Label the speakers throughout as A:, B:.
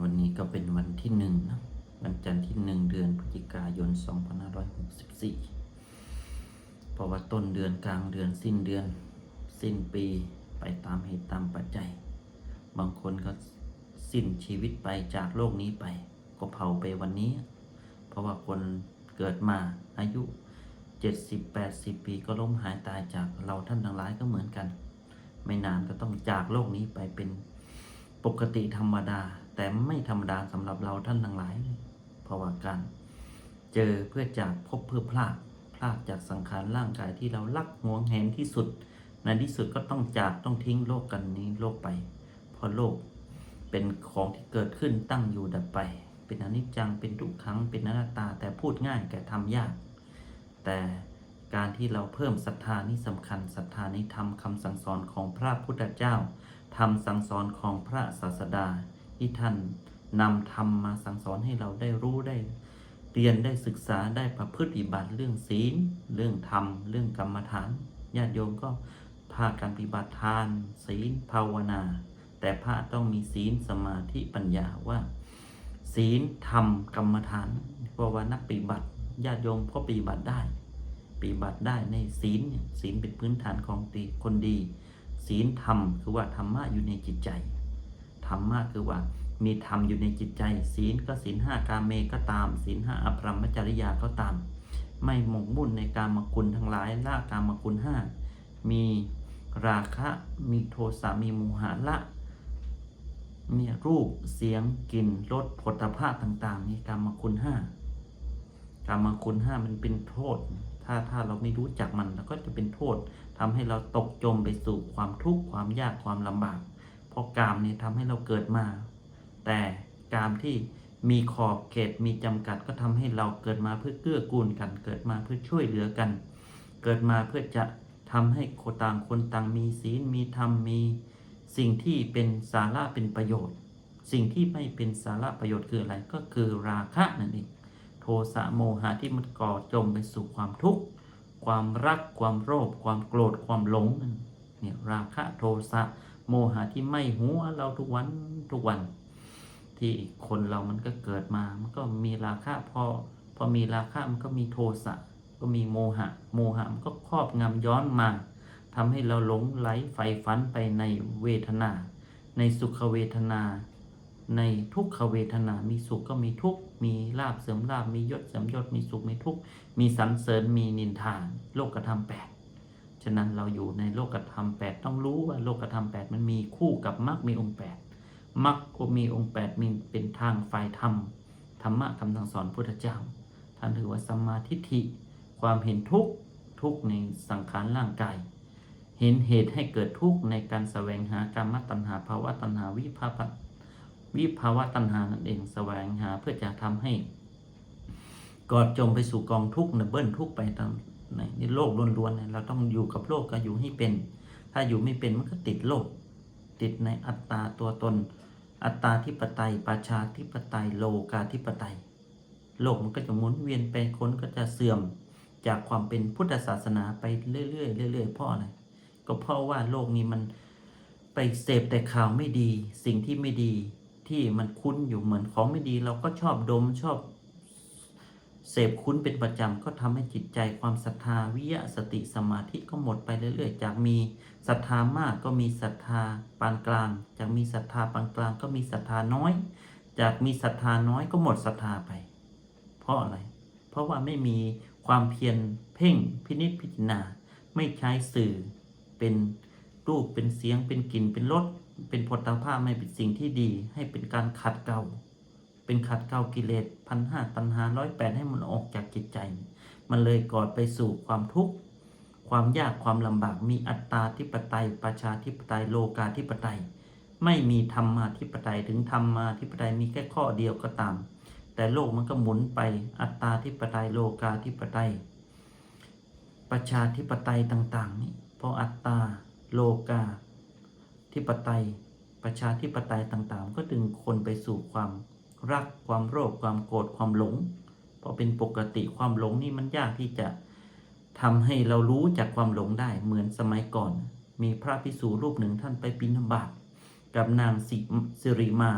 A: วันนี้ก็เป็นวันที่หนึ่งนะวันจันทร์ที่หนึ่งเดือนพฤศจิกายน 2564 เพราะว่าต้นเดือนกลางเดือนสิ้นเดือนสิ้นปีไปตามเหตุตามปัจจัย บางคนก็สิ้นชีวิตไปจากโลกนี้ไป ก็เผาไปวันนี้ เพราะว่าคนเกิดมาอายุ 70-80 ปีก็ล้มหายตายจากเราท่านทั้งหลายก็เหมือนกัน ไม่นานก็ต้องจากโลกนี้ไปเป็นปกติธรรมดา แต่ไม่ธรรมดาสำหรับเราท่านทั้งหลาย เพราะว่าการเจอเพื่อจากพบเพื่อพลาดพลาดจากสังขารร่างกายที่เรารักหวงแหนที่สุด ในที่สุดก็ต้องจากต้องทิ้งโลกกันนี้โลกไป เพราะโลกเป็นของที่เกิดขึ้นตั้งอยู่ดับไป เป็นอนิจจังเป็นทุกขังเป็นอนัตตาแต่พูดง่ายแต่ทำยาก แต่การที่เราเพิ่มศรัทธานี่สำคัญศรัทธาในธรรมคำสั่งสอนของพระพุทธเจ้าธรรมสั่งสอนของพระศาสดา ที่ท่านนำธรรมมาสั่งสอนให้เราได้รู้ได้ เรียนได้ศึกษาได้ประพฤติปฏิบัติเรื่องศีล เรื่องธรรม เรื่องกรรมฐานญาติโยมก็พาการปฏิบัติทาน ศีลภาวนา แต่พระต้องมีศีลสมาธิปัญญาว่า ศีลธรรมกรรมฐานเพราะว่านักปฏิบัติญาติโยมก็ปฏิบัติได้ปฏิบัติได้ในศีลศีลเป็นพื้นฐานของตีคนดี ศีลธรรมคือว่าธรรมะอยู่ในจิตใจ รรมะคือว่ามีธรรมอยู่ในจิตใจ ศีลก็ศีลห้ากาเมก็ตาม ศีลห้าอภรรมจริยาก็ตาม ไม่หมกมุ่นในการมกุลทั้งหลายละการมกุลห้ามีราคะมีโทสะมีโมหะละเนี่ยรูปเสียงกลิ่นรสผลิตภะต่างๆนี่กรรมคุณห้ากรรมคุณห้ามันเป็นโทษ ถ้าถ้าเราไม่รู้จักมันเราก็จะเป็นโทษทำให้เราตกจมไปสู่ความทุกข์ความยากความลำบาก เพราะกามนี่ทำให้เราเกิดมา แต่กามที่มีขอบเขตมีจำกัดก็ทำให้เราเกิดมาเพื่อเกื้อกูลกัน เกิดมาเพื่อช่วยเหลือกัน เกิดมาเพื่อจะทำให้คนต่างคนต่างมีศีลมีธรรมมีสิ่งที่เป็นสาระเป็นประโยชน์ สิ่งที่ไม่เป็นสาระประโยชน์คืออะไรก็คือราคะนั่นเองโทสะโมหะที่มันก่อจมไปสู่ความทุกข์ความรักความโลภความโกรธความหลงเนี่ยราคะโทสะ โมหะที่ไม่หัวเราทุกวันทุกวัน ที่คนเรามันก็เกิดมา มันก็มีราคะพอพอมีราคะมันก็มีโทสะก็มีโมหะ โมหะมันก็ครอบงำย้อนมาทำให้เราหลงไหลใฝ่ฝันไปในเวทนา ในสุขเวทนา ในทุกขเวทนา มีสุขก็มีทุกมีลาบเสริมลาบมียศเสริมยศมีสุขมีทุกมีสรรเสริญมีนินทานโลกธรรมแปด ฉะนั้นเราอยู่ในโลกธรรมแปดต้องรู้ว่าโลกธรรมแปดมันมีคู่กับมรรคมีองค์แปดมรรคก็มีองค์แปดมีเป็นทางฝ่ายธรรมธรรมะคำสั่งสอนพุทธเจ้า ท่านถือว่าสัมมาทิฏฐิ ความเห็นทุกข์ทุกข์ในสังขารร่างกาย เห็นเหตุให้เกิดทุกข์ในการแสวงหากรรมตัณหาภาวะตัณหาวิภาวะวิภาวะตัณหานั่นเองแสวงหาเพื่อจะทำให้กอดจมไปสู่กองทุกข์เนเบิ้ลทุกข์ไปตาม นในโลกล้วนๆเนี่ยเราต้องอยู่กับโลกก็อยู่ให้เป็น ถ้าอยู่ไม่เป็นมันก็ติดโลก ติดในอัตตาตัวตน อัตตาธิปไตยประชาธิปไตยโลกาธิปไตย โลกมันก็จะหมุนเวียนไปคนก็จะเสื่อมจากความเป็นพุทธศาสนาไปเรื่อยๆเรื่อยๆเพราะอะไรก็เพราะว่าโลกนี้มันไปเสพแต่ข่าวไม่ดี สิ่งที่ไม่ดีที่มันคุ้นอยู่เหมือนของไม่ดี เราก็ชอบดมชอบ เสพคุ้นเป็นประจำก็ทำให้จิตใจความศรัทธาวิยะสติสมาธิก็หมดไปเรื่อยๆ จากมีศรัทธามากก็มีศรัทธาปานกลาง จากมีศรัทธาปานกลางก็มีศรัทธาน้อย จากมีศรัทธาน้อยก็หมดศรัทธาไป เพราะอะไร เพราะว่าไม่มีความเพียรเพ่งพินิจพิจารณา ไม่ใช้สื่อเป็นรูปเป็นเสียงเป็นกลิ่นเป็นรสเป็นผลตภาพไม่เป็นสิ่งที่ดี ให้เป็นการขัดเกลา เป็นขัดเกลากิเลสพันห้าตันหาร้อยแปดให้มันออกจากจิตใจ มันเลยก่อไปสู่ความทุกข์ความยากความลำบากมีอัตตาธิปไตย ประชาธิปไตยโลกาธิปไตย ไม่มีธรรมาธิปไตยถึงธรรมาธิปไตยมีแค่ข้อเดียวก็ตาม แต่โลกมันก็หมุนไปอัตตาธิปไตยโลกาธิปไตย ประชาธิปไตยต่างๆนี่เพราะอัตตาโลกาธิปไตย ประชาธิปไตยต่างๆ ก็ดึงคนไปสู่ความ รักความโลภความโกรธความหลงเพราะเป็นปกติความหลงนี่มันยากที่จะทำให้เรารู้จากความหลงได้เหมือนสมัยก่อน มีพระภิกษุรูปหนึ่งท่านไปบิณฑบาตกับนางสิสิริมา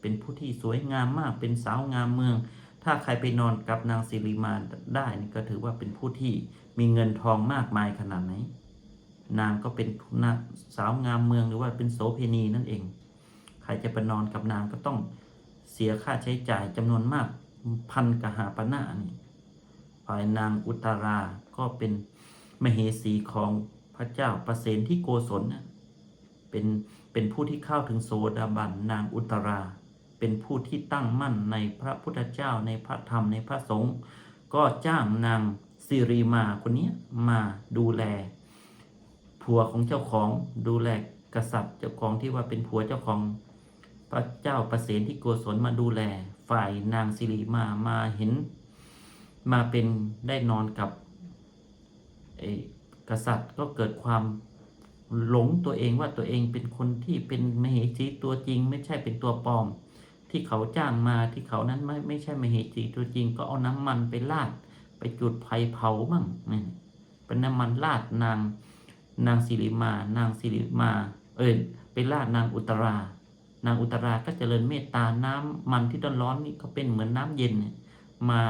A: เป็นเป็นผู้ที่สวยงามมากเป็นสาวงามเมือง ถ้าใครไปนอนกับนางสิริมาได้นี่ก็ถือว่าเป็นผู้ที่มีเงินทองมากมายขนาดไหน นางก็เป็นนางสาวงามเมืองหรือว่าเป็นโสเพณีนั่นเอง ใครจะไปนอนกับนางก็ต้อง เสียค่าใช้จ่ายจำนวนมากพันกหาปณะนี่ฝ่ายนางอุตราก็เป็นมเหสีของพระเจ้าประเสนที่โกศลเป็นเป็นผู้ที่เข้าถึงโสดาบันนางอุตรา เป็นผู้ที่ตั้งมั่นในพระพุทธเจ้าในพระธรรมในพระสงฆ์ก็จ้างนางสิริมาคนนี้มาดูแล ผัวของเจ้าของดูแลกษัตริย์เจ้าของที่ว่าเป็นผัวเจ้าของ พระเจ้าประเสนที่โกศลมาดูแล ฝ่ายนางสิริมามาเห็น มาเป็นได้นอนกับไอ้กษัตริย์ก็เกิดความหลงตัวเองว่าตัวเองเป็นคนที่เป็นมเหสีตัวจริง ไม่ใช่เป็นตัวปลอม ที่เขาจ้างมาที่เขานั้นไม่ไม่ใช่มเหสีตัวจริง ก็เอาน้ำมันไปลาด ไปจุดไฟเผามั่งนี่เป็นน้ำมันลาดนางนางสิริมานางสิริมา เอิญไปลาดนางอุตรา นางอุตราก็เจริญเมตตาน้ำมันที่ร้อนๆนี่ก็เป็นเหมือนน้ำเย็นมา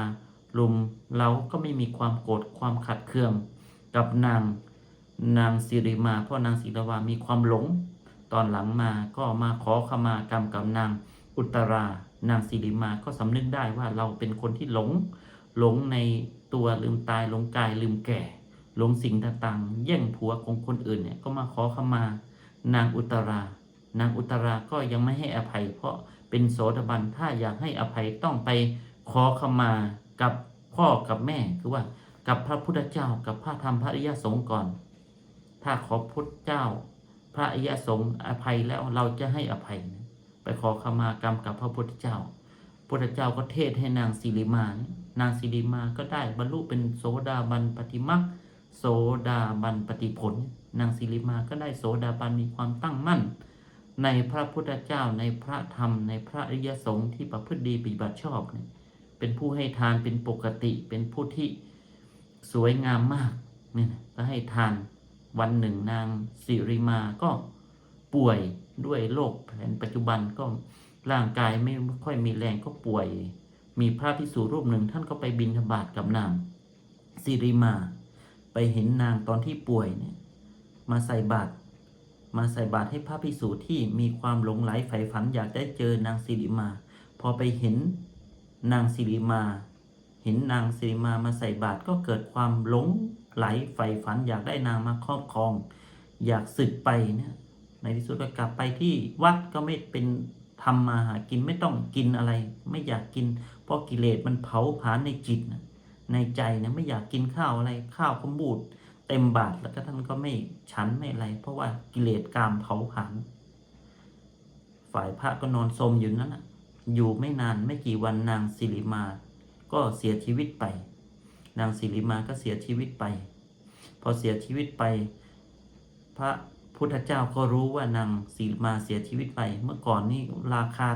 A: ลุมเราก็ไม่มีความโกรธความขัดเคืองกับนางนางสิริมาเพราะนางสิริมามีความหลง ตอนหลังมาก็มาขอขมากรรมกับนางอุตรานางสิริมาก็สำนึกได้ว่าเราเป็นคนที่หลง หลงในตัวลืมตายหลงกายลืมแก่ หลงสิ่งต่างๆแย่งผัวของคนอื่นเนี่ยก็มาขอขมานางอุตรา นางอุตราก็ยังไม่ให้อภัย เพราะเป็นโสดาบันถ้าอยากให้อภัยต้องไปขอขมากับพ่อกับแม่คือว่ากับพระพุทธเจ้ากับพระธรรมพระอริยสงฆ์ก่อน ถ้าขอพุทธเจ้า พระอริยสงฆ์อภัยแล้วเราจะให้อภัยนะไปขอขมากรรมกับพระพุทธเจ้าพุทธเจ้าก็เทศให้นางสิริมาเนี่ยนางสิริมาก็ได้บรรลุเป็นโสดาบันปฏิมักโสดาบันปฏิผล นางสิริมาก็ได้โสดาบันมีความตั้งมั่น ในพระพุทธเจ้าในพระธรรม ในพระอริยสงฆ์ที่ประพฤติดีปฏิบัติชอบเนี่ยเป็นผู้ให้ทานเป็นปกติ เป็นผู้ที่สวยงามมากเนี่ยก็ให้ทานวันหนึ่งนางสิริมาก็ป่วยด้วยโรคแผนปัจจุบันก็ร่างกายไม่ค่อยมีแรงก็ป่วย มีพระพิสุรูปหนึ่งท่านก็ไปบินธบาตกับนางสิริมา ไปเห็นนางตอนที่ป่วยเนี่ยมาใส่บาตร มาใส่บาตรให้พระพิสุที่มีความหลงไหลใฝ่ฝันอยากได้เจอนางสิริมา พอไปเห็นนางสิริมา เห็นนางสิริมามาใส่บาตรก็เกิดความหลงไหลใฝ่ฝันอยากได้นางมาครอบครอง อยากสึกไปเนี่ยในที่สุดก็กลับไปที่วัดก็ไม่เป็นทำมาหากินไม่ต้องกินอะไร ไม่อยากกิน เพราะกิเลสมันเผาผลาญในจิตนะในใจนะไม่อยากกินข้าวอะไรข้าวขมบูด เต็มบาทแล้วก็ท่านก็ไม่ฉันไม่อะไร เพราะว่ากิเลสกามเผาผลาญฝ่ายพระก็นอนสมอยู่นั้นนะอยู่ไม่นานไม่กี่วันนางสิริมา ก็เสียชีวิตไป นางสิริมาก็เสียชีวิตไป พอเสียชีวิตไป พระพุทธเจ้าก็รู้ว่านางสิริมาเสียชีวิตไป เมื่อก่อนนี่ราคา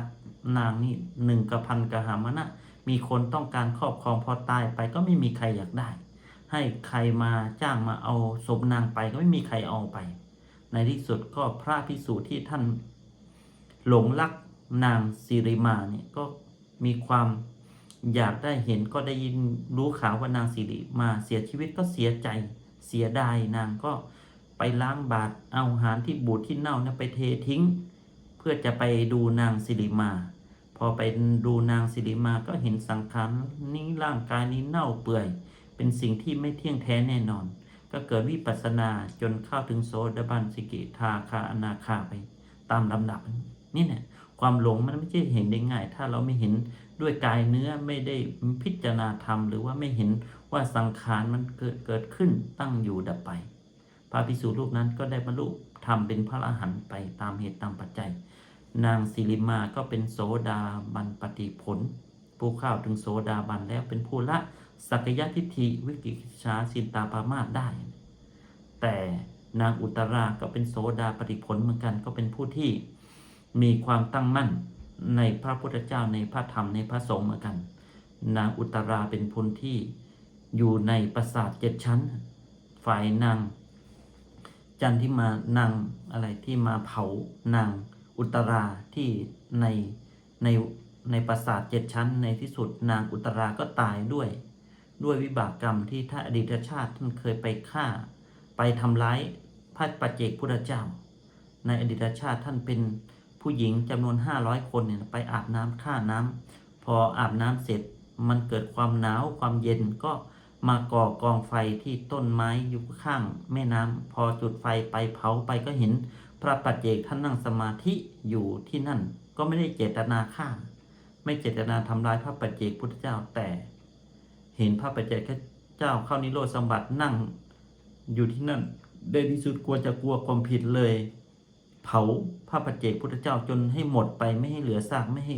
A: นางนี่หนึ่งกระพันกระหามนะมีคนต้องการครอบครองพอตายไปก็ไม่มีใครอยากได้ ให้ใครมาจ้างมาเอาศพนางไปก็ไม่มีใครเอาไป ในที่สุดก็พระพิสูจน์ที่ท่านหลงรักนางสิริมาเนี่ยก็มีความอยากได้เห็นก็ได้ยินรู้ข่าวว่านางสิริมาเสียชีวิตก็เสียใจเสียดายนางก็ไปล้างบาตรเอาอาหารที่บูดที่เน่านะไปเททิ้ง เพื่อจะไปดูนางสิริมา พอไปดูนางสิริมาก็เห็นสังขารนี้ร่างกายนี้เน่าเปื่อย เป็นสิ่งที่ไม่เที่ยงแท้แน่นอน ก็เกิดวิปัสสนาจนเข้าถึงโสดาบันสิกิทาคาอนาคาไปตามลำดับนี่เนี่ยความหลงมันไม่ใช่เห็นได้ง่าย ถ้าเราไม่เห็นด้วยกายเนื้อไม่ได้พิจารณาธรรม หรือว่าไม่เห็นว่าสังขารมันเกิดเกิดขึ้นตั้งอยู่ดับไป พระภิกษุรูปนั้นก็ได้บรรลุธรรมเป็นพระอรหันต์ไปตามเหตุตามปัจจัย นางสิริมาก็เป็นโสดาบันปฏิผล ผู้เข้าถึงโสดาบันแล้วเป็นผู้ละ สักยะทิฏฐิวิกิจชาสินตาปามาสได้ แต่นางอุตราก็เป็นโสดาปฏิผลเหมือนกันก็เป็นผู้ที่มีความตั้งมั่นในพระพุทธเจ้าในพระธรรมในพระสงฆ์เหมือนกัน นางอุตราเป็นพลที่อยู่ในปราสาทเจ็ดชั้น ฝ่ายนางจันที่มานางอะไรที่มาเผานางอุตราที่ในในในปราสาทเจ็ดชั้นในที่สุดนางอุตราก็ตายด้วย ด้วยวิบากกรรมที่ท่านอดีตชาติท่านเคยไปฆ่า ไปทำร้ายพระปัจเจกพุทธเจ้า ในอดีตชาติท่านเป็นผู้หญิงจำนวน 500 คนเนี่ยไปอาบน้ำฆ่าน้ำพออาบน้ำเสร็จมันเกิดความหนาวความเย็นก็มาก่อกองไฟที่ต้นไม้อยู่ข้างแม่น้ำพอจุดไฟไปเผาไปก็เห็น พระปัจเจกท่านนั่งสมาธิอยู่ที่นั่น ก็ไม่ได้เจตนาฆ่า ไม่เจตนาทำร้ายพระปัจเจกพุทธเจ้าแต่ เห็นพระปัจเจกเจ้าเข้านิโรธสมบัตินั่ง อยู่ที่นั่นในที่สุดกลัวจะกลัวความผิดเลย เผาพระปัจเจกพุทธเจ้าจนให้หมดไปไม่ให้เหลือซากไม่ให้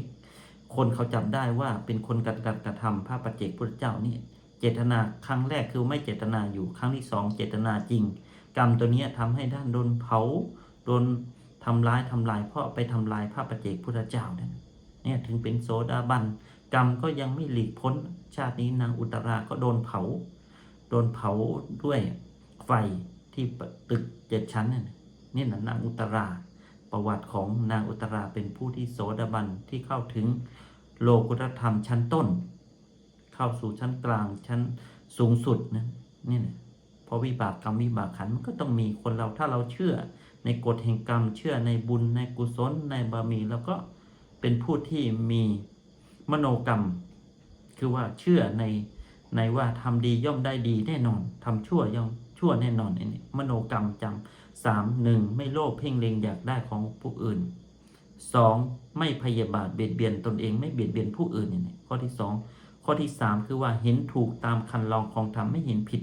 A: คนเขาจำได้ว่าเป็นคนกระกระกระทำพระปัจเจกพุทธเจ้านี่เจตนาครั้งแรกคือไม่เจตนาอยู่ครั้งที่สองเจตนาจริง กรรมตัวนี้ยทำให้ท่านโดนเผาโดนทำร้ายทำลายเพราะไปทำลายพระปัจเจกพุทธเจ้าเนี่ยเนี่ยถึงเป็นโสดาบัน กรรมก็ยังไม่หลีกพ้น ชาตินี้นางอุตราก็โดนเผา โดนเผาด้วยไฟที่ตึกเจ็ดชั้นนั่นน่ะนี่นะนางอุตรา ประวัติของนางอุตราเป็นผู้ที่โสดาบันที่เข้าถึงโลกุตธรรมชั้นต้น เข้าสู่ชั้นกลางชั้นสูงสุดนะนี่นะเพราะวิบากกรรมวิบากขันมันก็ต้องมีคนเราถ้าเราเชื่อในกฎแห่งกรรมเชื่อในบุญในกุศลในบารมี แล้วก็เป็นผู้ที่มี มโนกรรม คือว่าเชื่อในในว่าทำดีย่อมได้ดีแน่นอนทำชั่วย่อมชั่วแน่นอนอันนี้มโนกรรมจำสามหนึ่งไม่โลภเพ่งเล็งอยากได้ของผู้อื่นสองไม่พยาบาทเบียดเบียนตนเองไม่เบียดเบียนผู้อื่นเนี่ยข้อที่สองข้อที่สามคือว่าเห็นถูกตามคันลองของธรรมไม่เห็นผิด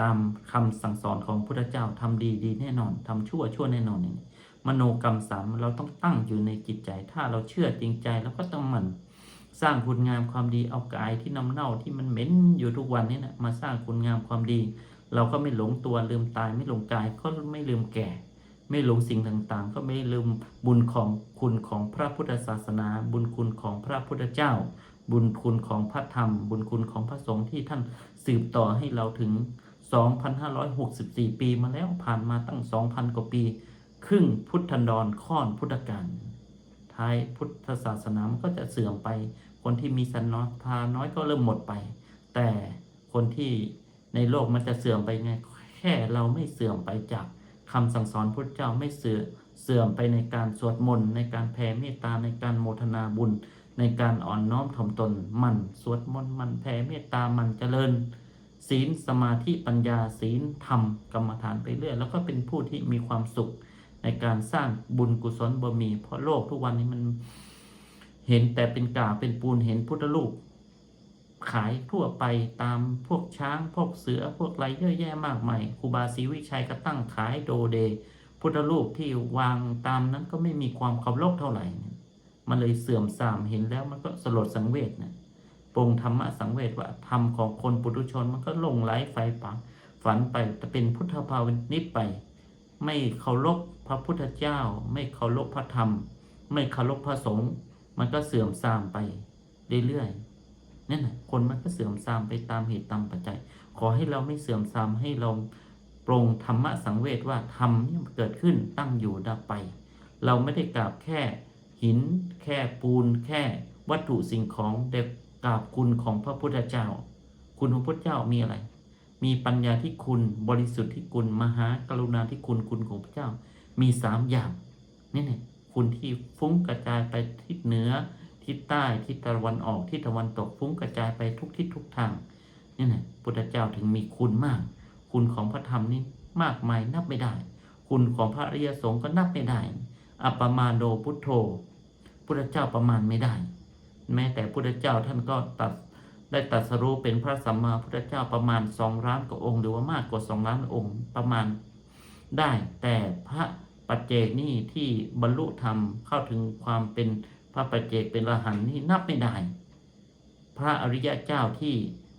A: ตามคำสั่งสอนของพุทธเจ้าทำดีดีแน่นอนทำชั่วชั่วแน่นอนเนี่ยมโนกรรมสามเราต้องตั้งอยู่ในจิตใจ ถ้าเราเชื่อจริงใจแล้วก็ต้องมัน สร้างคุณงามความดีเอากายที่น้ำเน่าที่มันเหม็นอยู่ทุกวันนี้นะมาสร้างคุณงามความดี เราก็ไม่หลงตัวลืมตาย ไม่หลงกายก็ไม่ลืมแก่ ไม่หลงสิ่งต่างๆ ก็ไม่ลืมบุญของคุณของพระพุทธศาสนา บุญคุณของพระพุทธเจ้า บุญคุณของพระธรรม บุญคุณของพระสงฆ์ที่ท่านสืบต่อให้เราถึง 2,564 ปีมาแล้วผ่านมาตั้ง 2,000 กว่าปี ครึ่งพุทธันดรค่อนพุทธกาล ท้ายพุทธศาสนามันก็จะเสื่อมไป คนที่มีสันนทาน้อยก็เริ่มหมดไป แต่คนที่ในโลกมันจะเสื่อมไปไง แค่เราไม่เสื่อมไปจากคำสั่งสอนพุทธเจ้าไม่เสื่อเสื่อมไปในการสวดมนต์ในการแผ่เมตตาในการโมทนาบุญ ในการอ่อนน้อมถ่อมตนมันสวดมนต์มันแผ่เมตตามันเจริญ ศีลสมาธิปัญญาศีลธรรมกรรมฐานไปเรื่อยแล้วก็เป็นผู้ที่มีความสุข ในการสร้างบุญกุศลบารมี เพราะโลกทุกวันนี้มันเห็นแต่เป็นกาเป็นปูนเห็นพุทธรูปขายทั่วไปตามพวกช้างพวกเสือพวกไรเยอะแยะมากมายครูบาศรีวิชัยก็ตั้งขายโดเด พุทธรูปที่วางตามนั้นก็ไม่มีความเคารพเท่าไหร่ มันเลยเสื่อมทรามเห็นแล้วมันก็สลดสังเวชนะปรงธรรมะสังเวชว่าธรรมของคนปุถุชนมันก็ลงไหลไฟปังฝันไปแต่เป็นพุทธภาวนิชไป ไม่เคารพ พระพุทธเจ้าไม่เคารพพระธรรม ไม่เคารพพระสงฆ์มันก็เสื่อมทรามไปเรื่อยๆนั่นแหละคนมันก็เสื่อมทรามไปตามเหตุตามปัจจัย ขอให้เราไม่เสื่อมทรามให้เราปรงธรรมะสังเวชว่าธรรมนี่เกิดขึ้นตั้งอยู่ดับไป เราไม่ได้กราบแค่หิน แค่ปูน แค่วัตถุสิ่งของแต่กราบคุณของพระพุทธเจ้า คุณของพระเจ้ามีอะไร มีปัญญาที่คุณบริสุทธิ์ที่คุณมหากรุณาที่คุณคุณของพระเจ้า มีสามอย่างนี่เนี่ยคุณที่ฟุ้งกระจายไปทิศเหนือ ทิศใต้ทิศตะวันออกทิศตะวันตกฟุ้งกระจายไปทุกทิศทุกทางนี่นะพุทธเจ้าถึงมีคุณมาก คุณของพระธรรมนี่มากมายนับไม่ได้ คุณของพระอริยสงฆ์ก็นับไม่ได้อัปมาโดพุทโธพุทธเจ้าประมาณไม่ได้ แม้แต่พุทธเจ้าท่านก็ตัดได้ตรัสรู้เป็นพระสัมมาพุทธเจ้าประมาณสองล้านกว่าองค์ หรือว่ามากกว่าสองล้านองค์ประมาณได้แต่พระ ปัจเจกนี่ที่บรรลุธรรมเข้าถึงความเป็นพระปัจเจกเป็นอรหันนี่นับไม่ได้ พระอริยะเจ้าที่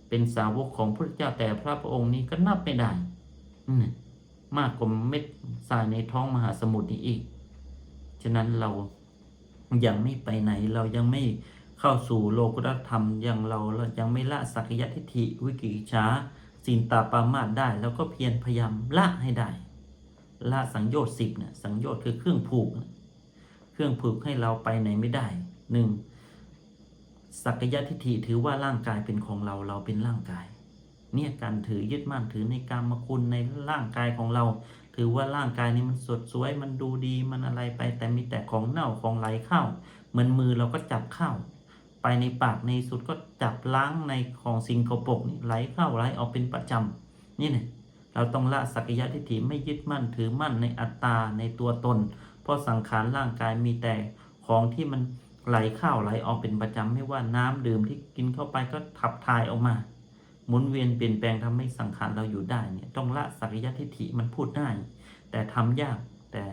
A: เป็นสาวกของพระเจ้าแต่พระพระองค์นี้ก็นับไม่ได้มากกว่าเม็ดทรายในท้องมหาสมุทรนี้อีก ฉะนั้นเรายังไม่ไปไหนเรายังไม่เข้าสู่โลกุตธรรมยังเราเรายังไม่ละสักยทิฏฐิวิกิจฉาสินตาปามาตได้ แล้วก็เพียรพยายามละให้ได้ ละสังโยชน์สิบเนี่ยสังโยชน์คือเครื่องผูก เครื่องผูกให้เราไปไหนไม่ได้หนึ่งสักยะทิฏฐิถือว่าร่างกายเป็นของเราเราเป็นร่างกาย เนี่ยการถือยึดมั่นถือในกรรมคุณในร่างกายของเรา ถือว่าร่างกายนี้มันสดสวยมันดูดีมันอะไรไป แต่มีแต่ของเน่าของไหลเข้า เหมือนมือเราก็จับเข้า ไปในปากในสุดก็จับล้างในของสิ่งกปรกนี่ไหลเข้าไหลออกเป็นประจำนี่เนี่ย เราต้องละสักยะทิฏฐิไม่ยึดมั่นถือมั่นในอัตตาในตัวตน เพราะสังขารร่างกายมีแต่ของที่มันไหลเข้าไหลออกเป็นประจำไม่ว่าน้ำดื่มที่กินเข้าไปก็ขับถ่ายออกมา หมุนเวียนเปลี่ยนแปลงทำให้สังขารเราอยู่ได้เนี่ยต้องละสักยะทิฏฐิมันพูดได้ แต่ทำยากแต่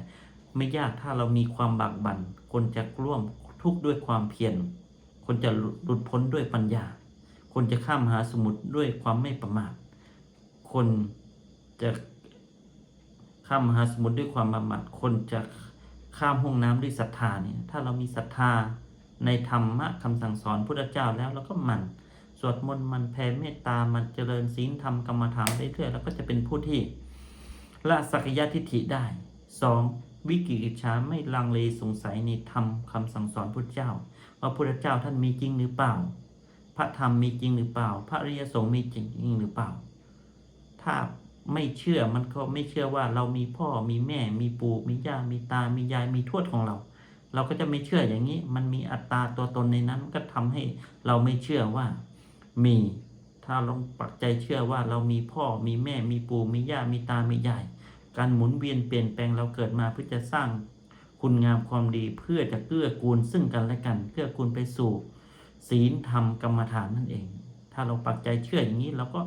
A: ไม่ยากถ้าเรามีความบากบัน่นคนจะร่วมทุกข์ด้วยความเพียรคนจะหลุดพ้นด้วยปัญญา คนจะข้ามมหาสมุทรด้วยความไม่ประมาทคน จะข้ามมหาสมุทรด้วยความประมาทคนจะข้ามห้องน้ำด้วยศรัทธาเนี่ยถ้าเรามีศรัทธาในธรรมะคำสั่งสอนพุทธเจ้าแล้วเราก็หมันสวดมนต์มันแผ่เมตตามันเจริญศีลธรรมกรรมฐานได้เรื่อยแล้วก็จะเป็นผู้ที่ละสักยะทิฏฐิได้สองวิกิกิจฉาไม่ลังเลสงสัยในธรรมคำสั่งสอนพุทธเจ้าว่าพุทธเจ้าท่านมีจริงหรือเปล่า พระธรรมมีจริงหรือเปล่า พระอริยสงฆ์มีจริงหรือเปล่า ถ้า ไม่เชื่อมันก็ไม่เชื่อว่าเรามีพ่อมีแม่ มีปู่มีย่ามีตา มียายมีทวดของเรา เราก็จะไม่เชื่ออย่างนี้ มันมีอัตตาตัวตนในนั้นก็ทำให้เราไม่เชื่อว่ามี ถ้าลองปักใจเชื่อว่าเรามีพ่อมีแม่ มีปู่มีย่ามีตา มียาย การหมุนเวียนเปลี่ยนแปลงเราเกิดมาเพื่อจะสร้างคุณงามความดีเพื่อจะเกื้อกูลซึ่งกันและกันเกื้อกูลไปสู่ศีลธรรมกรรมฐานนั่นเอง ถ้าเราปักใจเชื่ออย่างนี้เราก็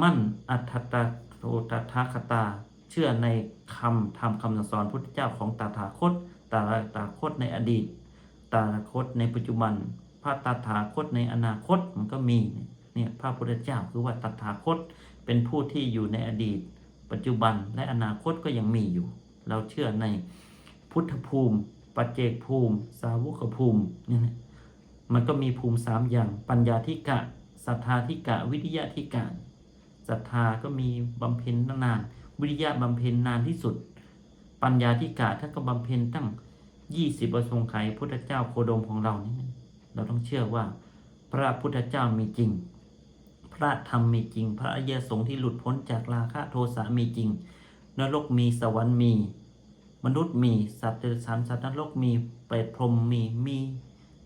A: มั่นอัตตาโตตถาคตา เชื่อในคำธรรมคำสอนพุทธเจ้าของตถาคตตถาคตในอดีตตถาคตในปัจจุบัน พระตถาคตในอนาคตมันก็มีเนี่ยพระพุทธเจ้าคือว่าตถาคตเป็นผู้ที่อยู่ในอดีต ปัจจุบันและอนาคตก็ยังมีอยู่ เราเชื่อในพุทธภูมิ ปัจเจกภูมิ สาวุกภูมิเนี่ยนมันก็มีภูมิสามอย่าง ปัญญาธิกะศรัทธาธิกะ วิทยาธิกะ ศรัทธาก็มีบำเพ็ญนาน วิริยะบำเพ็ญนานที่สุด ปัญญาธิกะท่านก็บำเพ็ญตั้งยี่สิบประสงค์ไขพุทธเจ้าโคดมของเรานี่เราต้องเชื่อว่า พระพุทธเจ้ามีจริง พระธรรมมีจริง พระอริยสงฆ์ที่หลุดพ้นจากราคะโทสะมีจริง นรกมีสวรรค์มี มนุษย์มีสัตว์เดรัจฉานสัตว์นรกมีเปรตพรหมมีมี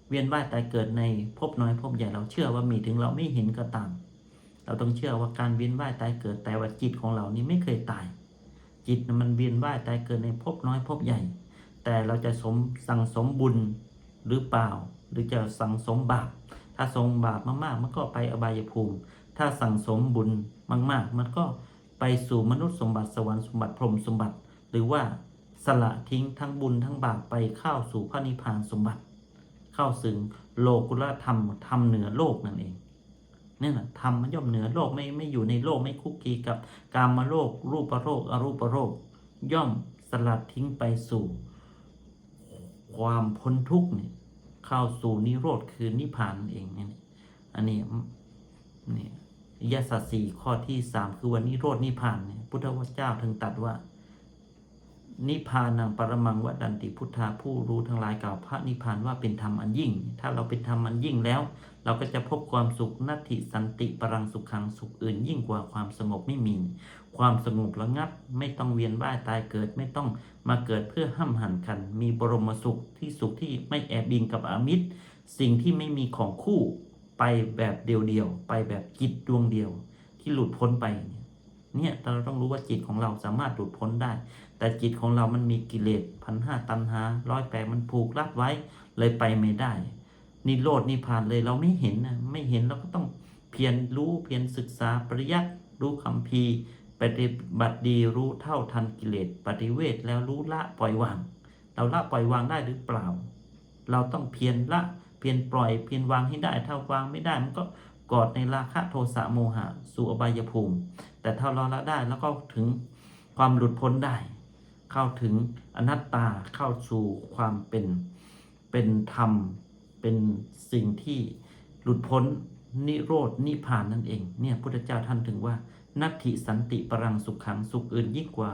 A: เวียนว่ายตายเกิดในภพน้อยภพใหญ่เราเชื่อว่ามีถึงเราไม่เห็นก็ตาม เราต้องเชื่อว่าการเวียนว่ายตายเกิดแต่ว่าจิตของเรานี่ไม่เคยตาย จิตมันเวียนว่ายตายเกิดในภพน้อยภพใหญ่ แต่เราจะสมสั่งสมบุญหรือเปล่า หรือจะสั่งสมบาป ถ้าสมบาปมากๆ มันก็ไปอบายภูมิ ถ้าสั่งสมบุญมาก ๆ มันก็ไปสู่มนุษย์สมบัติสวรรค์สมบัติพรหมสมบัติ หรือว่าสละทิ้งทั้งบุญทั้งบาปไปเข้าสู่พระนิพพานสมบัติ เข้าถึงโลกุลธรรมธรรมเหนือโลกนั่นเอง นี่แหละธรรมมันย่อมเหนือโลกไม่ไม่อยู่ในโลกไม่คุกคีกับกามโลก รูปโลกอรูปโลกย่อมสลัดทิ้งไปสู่ ความพ้นทุกข์เนี่ยเข้าสู่นิโรธคือนิพพานเองเนี่ยอันนี้เนี่ยยสัสสีข้อที่สามคือวันนิโรธนิพพานเนี่ยพุทธวจเจ้าถึงตัดว่า นิพพานังปรมังวดันติพุทธาผู้รู้ทั้งหลายกล่าวพระนิพพานว่าเป็นธรรมอันยิ่ง ถ้าเราเป็นธรรมอันยิ่งแล้ว เราก็จะพบความสุขนัตถิสันติปรังสุขขังสุขอื่น ยิ่งกว่าความสงบไม่มี ความสงบระงับไม่ต้องเวียนว่ายตายเกิดไม่ต้องมาเกิดเพื่อห้ำหันกัน มีบรมสุขที่สุขที่ไม่แอบบินกับอามิตร สิ่งที่ไม่มีของคู่ไปแบบเดียวๆไปแบบจิตดวงเดียว ที่หลุดพ้นไปเนี่ยเราต้องรู้ว่าจิตของเราสามารถหลุดพ้นได้ แต่จิตของเรามันมีกิเลสพันห้าตันหาร้อยแปดมันผูกรัดไว้เลยไปไม่ได้ นิโรดนิพานเลยเราไม่เห็นนะไม่เห็นเราก็ต้องเพียรรู้เพียรศึกษาปริยัติรู้คำพีปฏิบัติดีรู้เท่าทันกิเลสปฏิเวทแล้วรู้ละปล่อยวาง เราละปล่อยวางได้หรือเปล่า เราต้องเพียรละเพียรปล่อยเพียรวางให้ได้ถ้าวางไม่ได้มันก็กอดในราคะโทสะโมหะสู่อบายภูมิ แต่ถ้าเราละได้แล้วก็ถึงความหลุดพ้นได้ เข้าถึงอนัตตาเข้าสู่ความเป็นเป็นธรรม เป็นสิ่งที่หลุดพ้นนิโรดนิพพานนั่นเองเนี่ยพุทธเจ้าท่านถึงว่า นัตถิสันติปรังสุขขังสุขอื่นยิ่งกว่า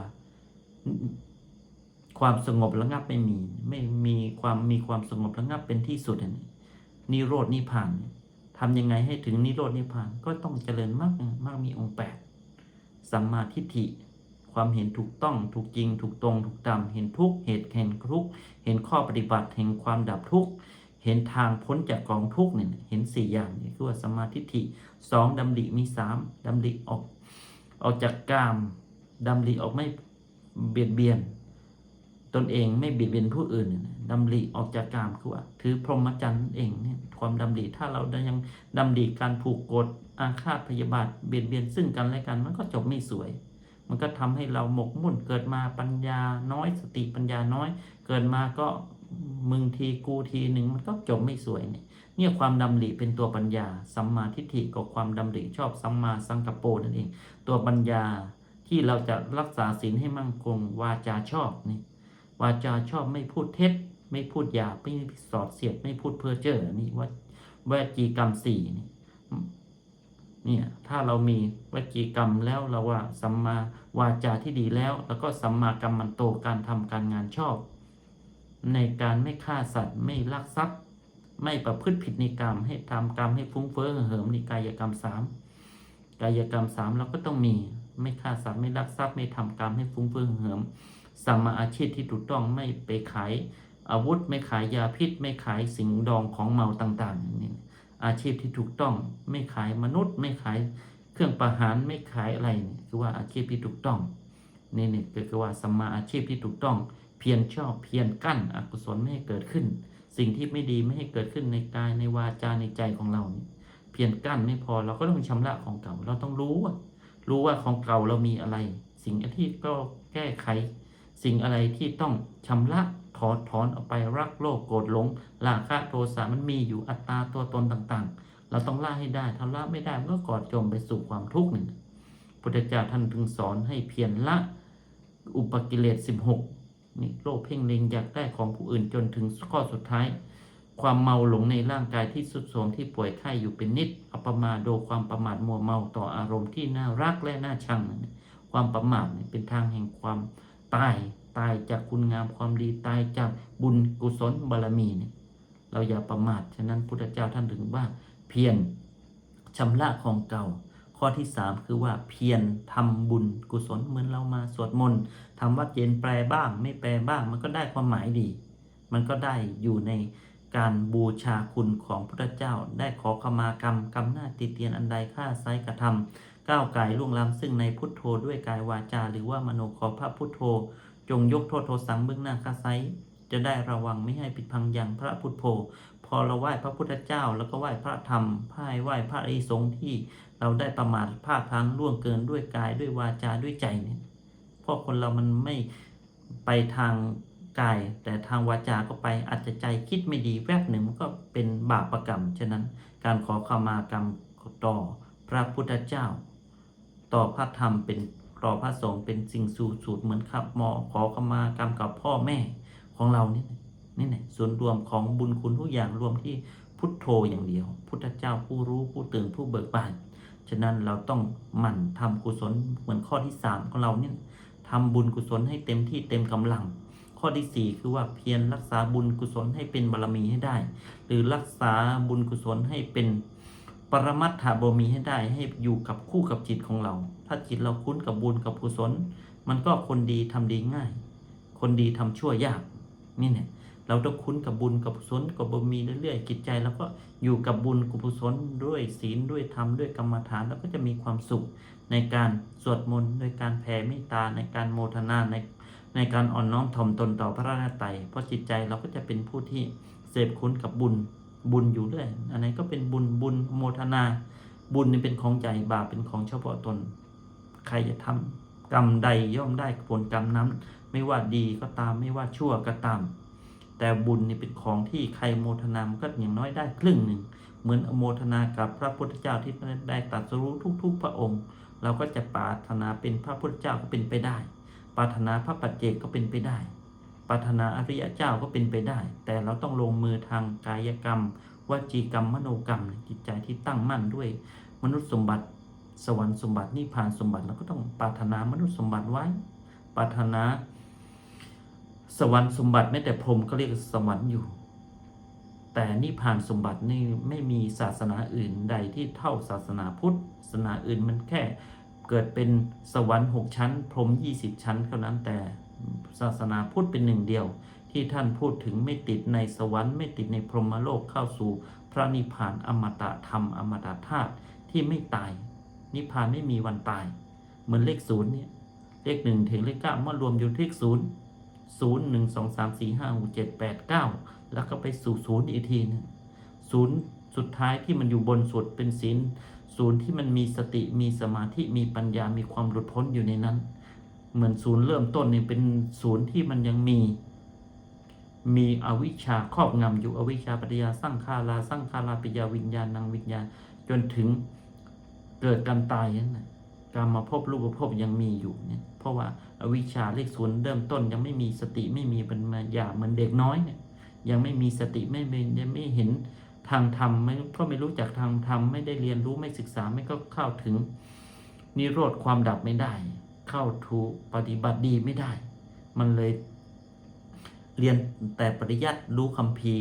A: ความสงบระงับไม่มี ไม่มีความมีความสงบระงับเป็นที่สุดนนี้นิโรดนิพพานเนี่ยทำยังไงให้ถึงนิโรดนิพพานก็ต้องเจริญมากมากมีองค์แปดสัมมาทิฏฐิความเห็นถูกต้องถูกจริง ถูกตรง ถูกตามเห็นทุกเหตุเห็นทุกเห็นข้อปฏิบัติเห็นความดับทุกข์ เห็นทางพ้นจากกองทุกข์เนี่ยเห็นสี่อย่างนี่คือว่าสมาทิฐิสองดำริมีสามดำริออก ออกจากกามดำริออกไม่เบียดเบียน ตนเองไม่เบียดเบียนผู้อื่นเนี่ยดำริออกจากกามคือว่า ถือพรหมจรรย์เองเนี่ยความดำริถ้าเรายังดำริการผูกกดอาฆาตพยาบาทเบียดเบียนซึ่งกันและกันมันก็จบไม่สวย มันก็ทำให้เราหมกมุ่นเกิดมาปัญญาน้อยสติปัญญาน้อย เกิดมาก็ มึงทีกูทีหนึ่งมันก็จบไม่สวยเนี่ยเนี่ยความดำริเป็นตัวปัญญา สัมมาทิฏฐิกับความดำริชอบสัมมาสังกัปโปนั่นเอง ตัวปัญญาที่เราจะรักษาศีลให้มั่นคง วาจาชอบนี่วาจาชอบไม่พูดเท็จ ไม่พูดหยาบไม่สอดเสียดไม่พูดเพ้อเจ้อนี่ว่าวจีกรรมสี่นี่เนี่ยถ้าเรามีวจีกรรมแล้วเราว่าสัมมาวาจาที่ดีแล้ว แล้วก็สัมมากัมมันโตการทำการงานชอบ ในการไม่ฆ่าสัตว์ไม่ลักทรัพย์ ไม่ประพฤติผิดในกรรม ให้ทำกรรมให้ฟุ้งเฟ้อเหิมในกายกรรมสามกายกรรมสามเราก็ต้องมีไม่ฆ่าสัตว์ไม่ลักทรัพย์ไม่ทำกรรมให้ฟุ้งเฟ้อเหิมสัมมาอาชีพที่ถูกต้องไม่ไปขายอาวุธไม่ขายยาพิษ ไม่ขายสิ่งดองของเมาต่างๆนี่อาชีพที่ถูกต้องไม่ขายมนุษย์ ไม่ขายเครื่องประหารไม่ขายอะไรนี่คือว่าอาชีพที่ถูกต้องนี่นี่คือว่าสัมมาอาชีพที่ถูกต้อง เพียรชอบเพียรกั้นอกุศลไม่ให้เกิดขึ้น สิ่งที่ไม่ดีไม่ให้เกิดขึ้นในกายในวาจาในใจของเรานี่เพียรกั้นไม่พอเราก็ต้องชำระของเก่า เราต้องรู้ว่ารู้ว่าของเก่าเรามีอะไร สิ่งที่ก็แก้ไข สิ่งอะไรที่ต้องชำระถอดถอนออกไปรักโลภโกรธหลงราคะโทสะมันมีอยู่อัตตาตัวตนต่างๆ เราต้องละให้ได้ถ้าละไม่ได้มันก็กอดจมไปสู่ความทุกข์หนึ่งพุทธเจ้าท่านถึงสอนให้เพียรละอุปกิเลส16 นี่โลภเพ่งเล็งอยากได้ของผู้อื่นจนถึงข้อสุดท้าย ความเมาหลงในร่างกายที่สุดโทมที่ป่วยไข้อยู่เป็นนิดอปมาโดความประมาทมัวเมาต่ออารมณ์ที่น่ารักและน่าชังนั่นน่ะความประมาทเนี่ยเป็นทางแห่งความตายตายจากคุณงามความดีตายจากบุญกุศลบารมีเนี่ยเราอย่าประมาทฉะนั้นพุทธเจ้าท่านถึงว่าเพียรชำระของเก่า ข้อที่สามคือว่าเพียรทำบุญกุศลเหมือนเรามาสวดมนต์ ทำวัดเย็นแปลบ้าง ไม่แปลบ้าง มันก็ได้ความหมายดี มันก็ได้อยู่ในการบูชาคุณของพระเจ้า ได้ขอขมากรรมกรรมหน้าติเตียนอันใดฆ่าไซกระทำก้าวไก่ล่วงล้ำซึ่งในพุทโธด้วยกายวาจา หรือว่ามโนขอพระพุทโธ จงยกโทษโทสังเบื้องหน้าข้าไซจะได้ระวังไม่ให้ผิดพังย่างพระพุทโธ พอเราไหว้พระพุทธเจ้า แล้วก็ไหว้พระธรรมพ่ายไหว้พระอริสงฆ์ที่เราได้ประมาทพลาดพลั้งล่วงเกินด้วยกายด้วยวาจาด้วยใจเนี่ย เพราะคนเรามันไม่ไปทางกาย แต่ทางวาจาก็ไปอาจจะใจคิดไม่ดีแวบหนึ่งมันก็เป็นบาปประกรรม ฉะนั้นการขอขมากรรมต่อพระพุทธเจ้า ต่อพระธรรมเป็นต่อพระสงฆ์เป็นสิ่งสูสูตรเหมือนขับหมอขอขมากรรมกับพ่อแม่ของเรานี่นะนี่แหละส่วนรวมของบุญคุณทุกอย่างรวมที่พุทโธอย่างเดียว พุทธเจ้าผู้รู้ผู้ตื่นผู้เบิกบาน ฉะนั้นเราต้องหมั่นทำกุศลเหมือนข้อที่สามของเราเนี่ย ทำบุญกุศลให้เต็มที่เต็มกำลัง ข้อที่สี่คือว่าเพียรรักษาบุญกุศลให้เป็นบารมีให้ได้ หรือรักษาบุญกุศลให้เป็นปรมัตถบารมีให้ได้ให้อยู่กับคู่กับจิตของเรา ถ้าจิตเราคุ้นกับบุญกับกุศล มันก็คนดีทำดีง่าย คนดีทำชั่วยากนี่เนี่ยเราต้องคุ้นกับบุญกับกุศลกับบารมีเรื่อยๆจิตใจแล้วก็อยู่กับบุญกับกุศลด้วยศีลด้วยธรรมด้วยกรรมฐานแล้วก็จะมีความสุข ในการสวดมนต์ในการแผ่เมตตาในการโมทนาในในการอ่อนน้อมถ่อมตนต่อพระราชไตรัยเพราะจิตใจเราก็จะเป็นผู้ที่เสพคุ้นกับบุญบุญอยู่เรื่อยอันไหนก็เป็นบุญบุญโมทนา บุญนี่เป็นของใจบาปเป็นของเฉพาะตน ใครจะทำกรรมใดย่อมได้ผลกรรมนั้น ไม่ว่าดีก็ตามไม่ว่าชั่วก็ตาม แต่บุญนี่เป็นของที่ใครโมทนา มันก็อย่างน้อยได้ครึ่งหนึ่ง เหมือนอโมทนากับพระพุทธเจ้าที่ได้ตรัสรู้ทุก ๆ พระองค์ เราก็จะปรารถนาเป็นพระพุทธเจ้าก็เป็นไปได้ ปรารถนาพระปัจเจกก็เป็นไปได้ ปรารถนาอริยเจ้าก็เป็นไปได้ แต่เราต้องลงมือทางกายกรรมวจีกรรมมโนกรรมจิตใจที่ตั้งมั่นด้วย มนุษย์สมบัติ สวรรค์สมบัตินิพพานสมบัติเราก็ต้องปรารถนามนุษย์สมบัติไว้ ปรารถนา สวรรค์สมบัติแม้แต่พรมก็เรียกสวรรค์อยู่ แต่นิพพานสมบัตินี่ไม่มีศาสนาอื่นใดที่เท่าศาสนาพุทธศาสนาอื่นมันแค่เกิดเป็นสวรรค์หกชั้น พรหมยี่สิบชั้นเท่านั้นแต่ศาสนาพุทธเป็นหนึ่งเดียว ที่ท่านพูดถึงไม่ติดในสวรรค์ไม่ติดในพรหมโลกเข้าสู่ พระนิพพานอมตะธรรมอมตะธาตุที่ไม่ตาย นิพพานไม่มีวันตาย เหมือนเลขศูนย์เนี่ยเลขหนึ่งถึงเลขเก้าเมารวมอยู่ที่เลขศูนย์ศูนย์หนึ่งสองสามสี่ห้าหกเจ็ดแปดเก้า แล้วก็ไปสู่ศูนย์อีกทีนึงศูนย์สุดท้ายที่มันอยู่บนสุดเป็นศีลศูนย์ที่มันมีสติมีสมาธิมีปัญญามีความหลุดพ้นอยู่ในนั้น เหมือนศูนย์เริ่มต้นนี่เป็นศูนย์ที่มันยังมี มีอวิชชาครอบงำอยู่อวิชชาปัจจยาสร้างคาราสร้างคาราปิยาวิญญาณนางวิญญาณ จนถึงเกิดการตายนั่นนะการมาพบรูปภพยังมีอยู่เนี่ยเพราะว่าอวิชชาเลขศูนย์เริ่มต้นยังไม่มีสติไม่มีปัญญาเหมือนเด็กน้อยเนี่ย ยังไม่มีสติไม่ไม่ยังไม่เห็นทางธรรมไม่เพราะไม่รู้จักทางธรรมไม่ได้เรียนรู้ไม่ศึกษาไม่ก็เข้าถึง นิโรธความดับไม่ได้ เข้าถูกปฏิบัติดีไม่ได้ มันเลยเรียนแต่ปริยัติรู้คำพี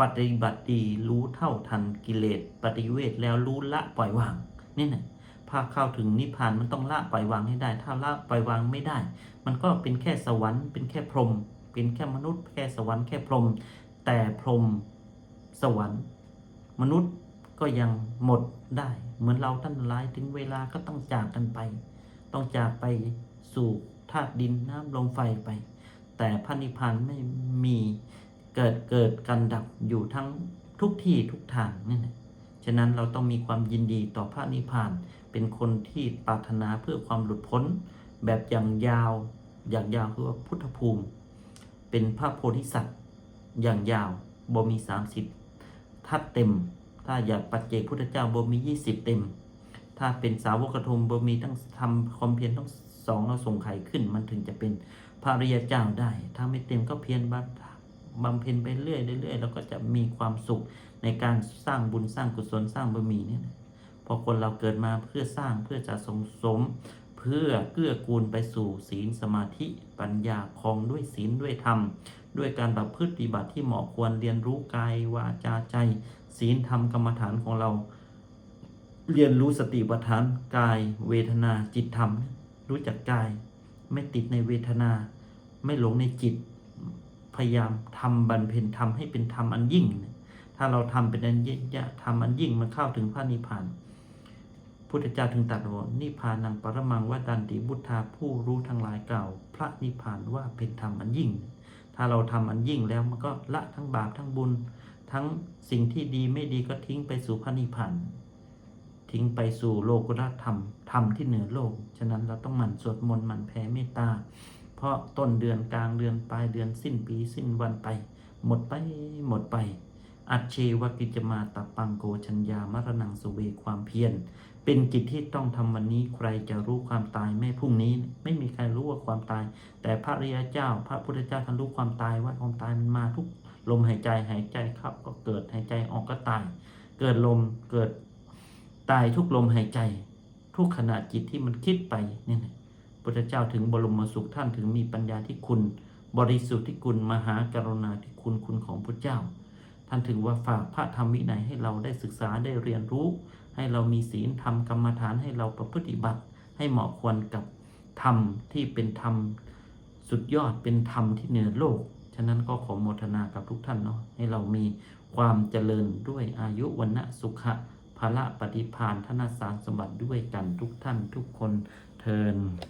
A: ปฏิบัติดีรู้เท่าทันกิเลสปฏิเวทแล้วรู้ละปล่อยวางนี่นะพาเข้าถึงนิพพานมันต้องละปล่อยวางให้ได้ ถ้าละปล่อยวางไม่ได้ มันก็เป็นแค่สวรรค์เป็นแค่พรหม เป็นแค่มนุษย์แค่สวรรค์แค่พรหมแต่พรหมสวรรค์ มนุษย์ก็ยังหมดได้ เหมือนเราท่านหลายถึงเวลาก็ต้องจากกันไป ต้องจากไปสู่ธาตุดินน้ำลมไฟไป แต่พระนิพพานไม่มีเกิดเกิดกันดับอยู่ทั้งทุกที่ทุกทางนี่นะฉะนั้นเราต้องมีความยินดีต่อพระนิพพาน เป็นคนที่ปรารถนาเพื่อความหลุดพ้น แบบอย่างยาว อย่างยาวคือว่าพุทธภูมิ เป็นพระโพธิสัตว์ อย่างยาวบ่มี 30ทัดเต็ม ถ้าอยากปัจเจกพุทธเจ้าบ่มี 20 เต็ม ถ้าเป็นสาวกธรรมบ่มีต้องทำความเพียรต้องสองเราส่งไข่ขึ้น มันถึงจะเป็นพระริยเจ้าได้ ถ้าไม่เต็มก็เพียรบำบำเพ็ญไปเรื่อยๆเรื่อยๆแล้วก็จะมีความสุขในการสร้างบุญสร้างกุศลสร้างบารมีเนี่ยพอคนเราเกิดมาเพื่อสร้างเพื่อจะส่งสม พื่อเกื้อกูลไปสู่ศีลสมาธิปัญญาคองด้วยศีลด้วยธรรม ด้วยการประพฤติปฏิบัติที่เหมาะควรเรียนรู้กายวาจาใจ ศีลธรรมกรรมฐานของเรา เรียนรู้สติปัฏฐานกาย เวทนาจิตธรรม รู้จักกาย ไม่ติดในเวทนา ไม่หลงในจิต พยายามทำบรรเพ็ญทำให้เป็นธรรมอันยิ่ง ถ้าเราทำเป็นอันยิ่งจะทำอันยิ่งมันเข้าถึงพระนิพพาน พุทธเจ้าถึงตรัสว่านิพานังปรมังว่าดันติบุทธาผู้รู้ทั้งหลายกล่าวพระนิพพานว่าเป็นธรรมอันยิ่ง ถ้าเราทำอันยิ่งแล้วมันก็ละทั้งบาปทั้งบุญ ทั้งสิ่งที่ดีไม่ดีก็ทิ้งไปสู่พระนิพพานทิ้งไปสู่โลกุตธรรมธรรมที่เหนือโลก ฉะนั้นเราต้องหมั่นสวดมนต์หมั่นแผ่เมตตา เพราะต้นเดือนกลางเดือนปลายเดือนสิ้นปีสิ้นวันไป หมดไปหมดไป อัจเชวกิจมาตปังโกชัญญามรณังสุเวความเพียร เป็นกิจที่ต้องทำวันนี้ใครจะรู้ความตายไม่พรุ่งนี้ ไม่มีใครรู้ว่าความตาย แต่พระริยเจ้า พระพุทธเจ้าท่านรู้ความตายว่าความตายมันมาทุกลมหายใจหายใจเข้าก็เกิดหายใจออกก็ตาย เกิดลมเกิดตายทุกลมหายใจ ทุกขณะจิตที่มันคิดไปนี่นะพุทธเจ้าถึงบรมสุขท่านถึงมีปัญญาที่คุณ บริสุทธิ์ที่คุณมหากรุณาที่คุณคุณของพระเจ้า ท่านถึงว่าฝากพระธรรมวินัยให้เราได้ศึกษาได้เรียนรู้ ให้เรามีศีลธรรมกรรมฐานให้เราประพฤติบัติ ให้เหมาะควรกับธรรมที่เป็นธรรมสุดยอดเป็นธรรมที่เหนือโลก ฉะนั้นก็ขอโมทนากับทุกท่านเนาะให้เรามีความเจริญด้วยอายุวันนะสุขะภละปฏิพานธนสารสมบัติด้วยกันทุกท่านทุกคนเทิน